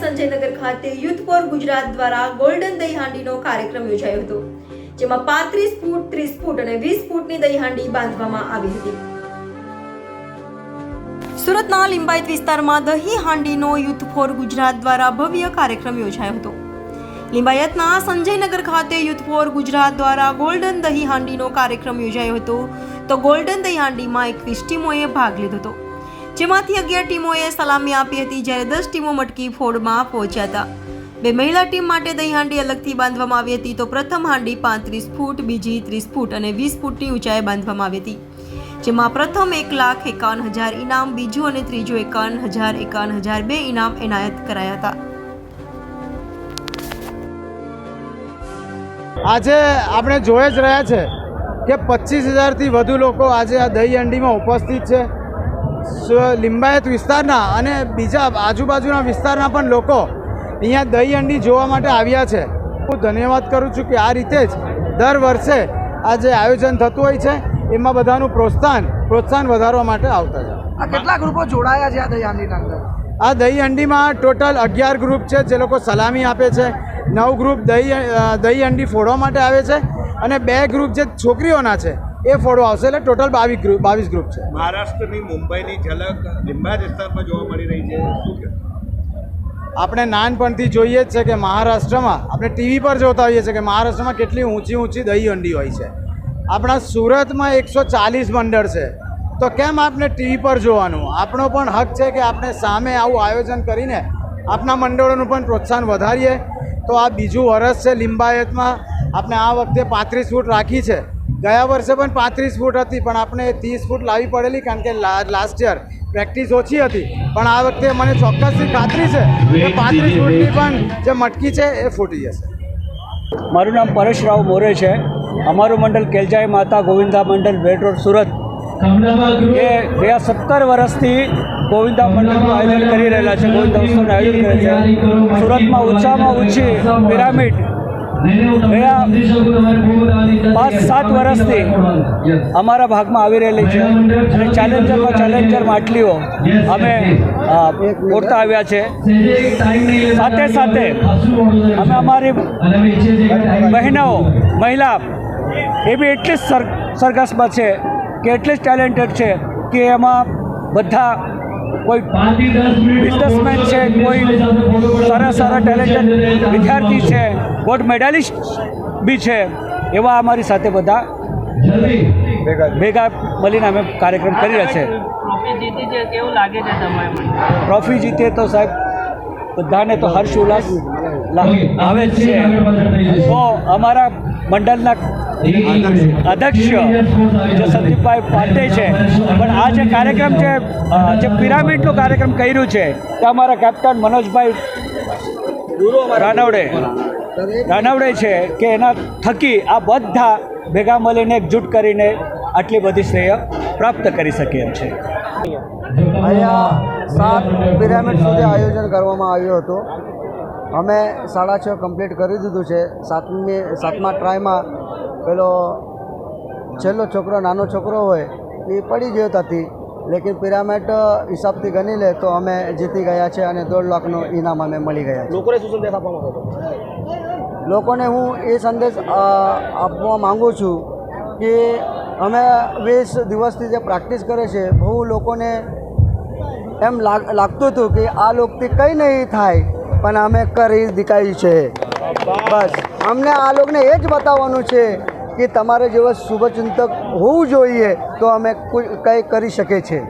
સંજયનગર ખાતે youth for Gujarat દ્વારા golden દહીં હાંડીનો કાર્યક્રમ યોજાયો હતો, જેમાં પાંત્રીસ ફૂટ, ત્રીસ ફૂટ અને વીસ ફૂટની દહીં હાંડી બાંધવામાં આવી હતી. સુરતના લિંબાયત વિસ્તારમાં દહીં હાંડીનો યુથ ફોર ગુજરાત દ્વારા ભવ્ય કાર્યક્રમ યોજાયો હતો. લિંબાયતના સંજયનગર ખાતે યુથ ફોર ગુજરાત દ્વારા ગોલ્ડન દહીં હાંડીનો કાર્યક્રમ યોજાયો હતો. તો ગોલ્ડન દહીં હાંડીમાં એકવીસ ટીમોએ ભાગ લીધો હતો. જેમાંથી અગિયાર ટીમોએ સલામી આપી હતી જ્યારે દસ ટીમો મટકી ફોડમાં પહોંચ્યા હતા. બે મહિલા ટીમ માટે દહીં હાંડી અલગથી બાંધવામાં આવી હતી તો પ્રથમ હાંડી પાંત્રીસ ફૂટ, બીજી ત્રીસ ફૂટ અને વીસ ફૂટની ઊંચાઈએ બાંધવામાં આવી હતી. જેમાં પ્રથમ એક લાખ એકાવન હજાર ઇનામ, બીજું અને ત્રીજું એકાવન હજાર એકાવન હજાર બે ઇનામ એનાયત કરાયા હતા. આજે આપણે જોઈ જ રહ્યા છે કે પચીસ હજારથી વધુ લોકો આજે આ દહીં હાંડીમાં ઉપસ્થિત છે. લિંબાયત વિસ્તારના અને બીજા આજુબાજુના વિસ્તારના પણ લોકો અહીંયા દહીં હંડી જોવા માટે આવ્યા છે. હું ધન્યવાદ કરું છું કે આ રીતે જ દર વર્ષે આ જે આયોજન થતું હોય છે એમાં બધાનું પ્રોત્સાહન પ્રોત્સાહન વધારવા માટે આવતા છે. કેટલા ગ્રુપો જોડાયા છે આ દયાનની અંદર? આ દહીં હંડીમાં ટોટલ અગિયાર ગ્રુપ છે જે લોકો સલામી આપે છે. નવ ગ્રુપ દહીં દહીં હંડી ફોડવા માટે આવે છે. અને બે ગ્રુપ જે છોકરીઓના છે એ ફોડવા આવશે એટલે ટોટલ બાવીસ ગ્રુપ બાવીસ ગ્રુપ છે. મહારાષ્ટ્રની મુંબઈની ઝલક લીંબા વિસ્તારમાં જોવા મળી રહી છે. શું આપણે નાનપણથી જોઈએ જ છે કે મહારાષ્ટ્રમાં આપણે ટીવી પર જોતા હોઈએ છીએ કે મહારાષ્ટ્રમાં કેટલી ઊંચી ઊંચી દહીં હંડી હોય છે. આપણા સુરતમાં એકસો ચાલીસ મંડળ છે. તો કેમ આપણે ટીવી પર જોવાનું? આપણો પણ હક છે કે આપણે સામે આવું આયોજન કરીને આપણા મંડળોનું પણ પ્રોત્સાહન વધારીએ. તો આ બીજું વરસ છે લિંબાયતમાં. આપણે આ વખતે પાંત્રીસ ફૂટ રાખી છે. ગયા વર્ષે પણ પાંત્રીસ ફૂટ હતી પણ આપણે ત્રીસ ફૂટ લાવી પડેલી કારણ કે લાસ્ટ યર પ્રેક્ટિસ ઓછી હતી. પણ આ વખતે મને ચોક્કસથી ખાતરી છે કે પાંત્રીસ ફૂટની પણ જે મટકી છે એ ફૂટી જશે. મારું નામ પરેશરાવ મોરે છે. અમારું મંડળ કેલજાઈ માતા ગોવિંદા મંડળ બેટ રોડ સુરત. એ બે સત્તર વર્ષથી ગોવિંદા મંડળનું આયોજન કરી રહેલા છે ગોવિંદા ઉત્સવનું આયોજન કરે છે. સુરતમાં ઓછામાં ઓછી પિરામિડ પાંચ સાત વર્ષથી અમારા ભાગમાં આવી રહેલી છે. અને ચેલેન્જરમાં ચેલેન્જર માટલીઓ અમે મોડતા આવ્યા છે. સાથે સાથે અમે અમારી બહેનો મહિલા એ બી એટલી જ સર સરગસમાં છે કે એટલી જ ટેલેન્ટેડ છે કે એમાં બધા કોઈ બિઝનેસમેન છે કોઈ સારા સારા ટેલેન્ટેડ વિદ્યાર્થી છે ગોલ્ડ મેડાલિસ્ટ બી છે એવા અમારી સાથે બધા ભેગા મળીને અમે કાર્યક્રમ કરી રહ્યા છે. ટ્રોફી જીતી છે કેવું લાગે છે તમારે મને? ટ્રોફી જીતે તો સાહેબ બધાને તો હર્ષ ઉલ્લાસ આવે જ છે. તો અમારા મંડળના અધ્યક્ષ, જે સંદીપભાઈ પાટે છે. પણ આ જે કાર્યક્રમ છે જે પિરામિડનો કાર્યક્રમ કર્યું છે, તે અમારા કેપ્ટન મનોજભાઈ રાનવડે રાનવડે છે કે એના થકી આ બધા ભેગા મળીને એકજૂટ કરીને આટલી બધી શ્રેય પ્રાપ્ત કરી શકીએ એમ છે અહીંયા સાત પિરામિડ સુધી આયોજન કરવામાં આવ્યું હતું. અમે સાડા છ કમ્પ્લીટ કરી દીધું છે. સાતમી, સાતમા ટ્રાયમાં પેલો છેલ્લો છોકરો નાનો છોકરો હોય એ પડી ગયો હતી લેકિન પિરામિડ હિસાબથી ગણી લે તો અમે જીતી ગયા છે અને દોઢ લાખનું ઇનામ અમે મળી ગયા લોકોને શું સંદેશ આપવા માંગો લોકોને હું એ સંદેશ આપવા માગું છું કે અમે વીસ દિવસથી જે પ્રેક્ટિસ કરે છે બહુ લોકોને એમ લાગ લાગતું હતું કે આ લોકથી કંઈ નહીં થાય પણ અમે કરી દીકાયું છે. બસ. અમને આ લોકોને એ જ બતાવવાનું છે કે તમારે જેવા શુભચિંતક હોવું જોઈએ તો અમે કોઈ કરી શકે છે